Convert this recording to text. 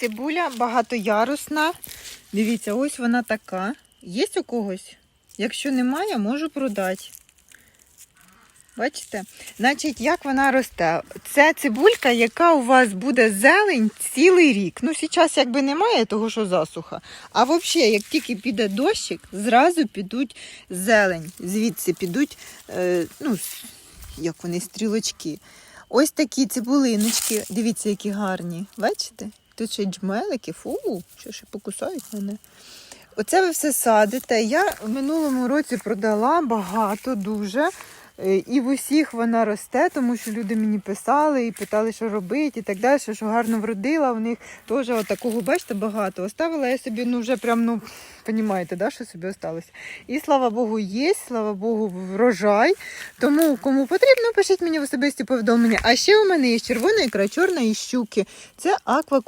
Цибуля багатоярусна. Дивіться, ось вона така. Є у когось? Якщо немає, можу продати. Бачите? Значить, як вона росте? Це цибулька, яка у вас буде зелень цілий рік. Ну, зараз якби немає того, що засуха. А взагалі, як тільки піде дощик, зразу підуть зелень. Звідси підуть, е, ну, як вони, стрілочки. Ось такі цибулиночки. Дивіться, які гарні. Бачите? Тут ще джмелики. Фу, що ще покусають мене. Оце ви все садите. Я в минулому році продала багато дуже. Е, І в усіх вона росте, тому що люди мені писали і питали, що робити, і так далі, що гарно вродила. У них теж такого, бачите, багато. Оставила я собі, ну вже прям, ну, розумієте, да, що собі осталось. І слава Богу, є, слава Богу, врожай. Тому кому потрібно, пишіть мені в особисті повідомлення. А ще у мене є червона ікра, чорна і щуки. Це аква